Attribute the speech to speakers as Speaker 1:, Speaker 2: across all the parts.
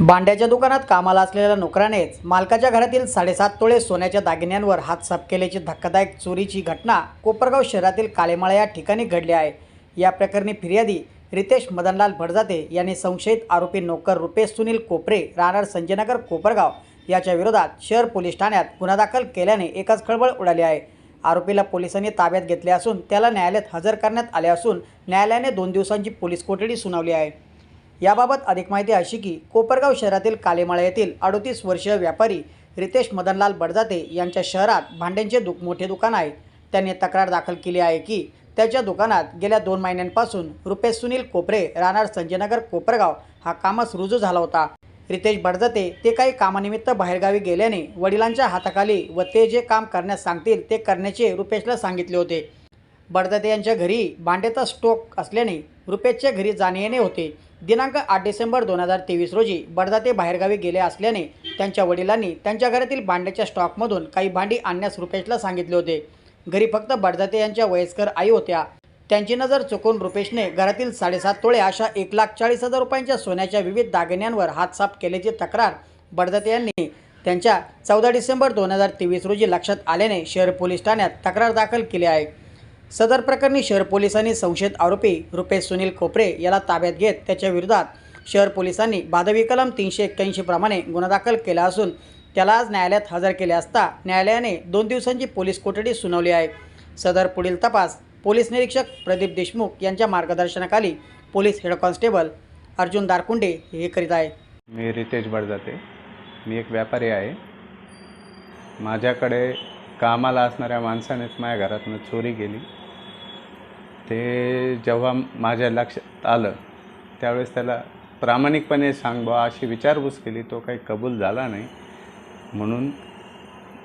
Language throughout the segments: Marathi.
Speaker 1: भांड्याच्या दुकानात कामाला असलेल्या नोकरानेच मालकाच्या घरातील साडेसात तोळे सोन्याच्या दागिन्यांवर हातसाफ केल्याची धक्कादायक चोरीची घटना कोपरगाव शहरातील कालेमाळा या ठिकाणी घडली आहे. या प्रकरणी फिर्यादी रितेश मदनलाल भडजाते यांनी संशयित आरोपी नोकर रुपेश सुनील कोपरे राहणार संजयनगर कोपरगाव याच्या विरोधात शहर पोलीस ठाण्यात गुन्हा दाखल केल्याने एकच खळबळ उडाली आहे. आरोपीला पोलिसांनी ताब्यात घेतले असून त्याला न्यायालयात हजर करण्यात आले असून न्यायालयाने दोन दिवसांची पोलीस कोठडी सुनावली आहे. याबाबत अधिक माहिती अशी की कोपरगाव शहरातील कालेमाळा येथील अडोतीस वर्षीय व्यापारी रितेश मदनलाल बडजाते यांच्या शहरात भांड्यांचे दुख मोठे दुकान आहे. त्यांनी तक्रार दाखल केली आहे की त्याच्या दुकानात गेल्या दोन महिन्यांपासून रुपेश सुनील कोपरे राहणार संजयनगर कोपरगाव हा कामच रुजू झाला होता. रितेश बडजाते ते काही कामानिमित्त बाहेरगावी गेल्याने वडिलांच्या हाताखाली व ते जे काम करण्यास सांगतील ते करण्याचे रुपेशला सांगितले होते. बडजाते यांच्या घरी भांड्याचा स्टॉक असल्याने रुपेशच्या घरी जाणे येणे होते. दिनांक आठ डिसेंबर दोन हजार तेवीस रोजी बडदाते बाहेरगावी गेले असल्याने त्यांच्या वडिलांनी त्यांच्या घरातील भांड्याच्या स्टॉकमधून काही भांडी आणण्यास रुपेशला सांगितले होते. घरी फक्त बडदाते यांच्या वयस्कर आई होत्या. त्यांची नजर चुकून रुपेशने घरातील साडेसात तोळे अशा एक लाख चाळीस हजार रुपयांच्या सोन्याच्या विविध दागिन्यांवर हात साफ केल्याची तक्रार बडदाते यांनी त्यांच्या चौदा डिसेंबर दोन हजार तेवीस रोजी लक्षात आल्याने शहर पोलीस ठाण्यात तक्रार दाखल केली आहे. सदर प्रकरणी शहर पोलिसांनी संशयित आरोपी रुपेश सुनील खोपरे याला ताब्यात घेत त्याच्या विरोधात शहर पोलिसांनी बाधवी कलम तीनशे एक्क्याऐंशी प्रमाणे गुन्हा दाखल केला असून त्याला आज न्यायालयात हजर केले असता न्यायालयाने दोन दिवसांची पोलीस कोठडी सुनावली आहे. सदर पुढील तपास पोलीस निरीक्षक प्रदीप देशमुख यांच्या मार्गदर्शनाखाली police head constable Arjun Darkunde हे करीत आहे.
Speaker 2: मी रितेश बडजाते. मी एक व्यापारी आहे. माझ्याकडे कामाला असणाऱ्या माणसानेच माझ्या घरातनं चोरी केली. ते जेव्हा माझ्या लक्षात आलं त्यावेळेस त्याला प्रामाणिकपणे सांग बा अशी विचारपूस केली तो काही कबूल झाला नाही. म्हणून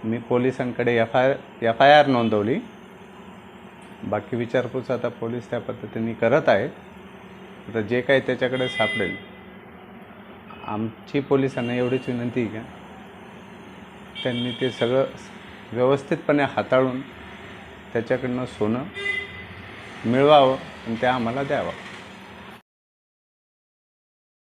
Speaker 2: मी पोलिसांकडे F I F I R नोंदवली. बाकी विचारपूस आता पोलीस त्या पद्धतीने करत आहेत. आता जे काही त्याच्याकडे सापडेल आमची पोलिसांना एवढीच विनंती आहे का? त्यांनी ते सगळं व्यवस्थितपणे हाताळून त्याच्याकडनं सोनं मिळवावं आणि ते आम्हाला द्यावं.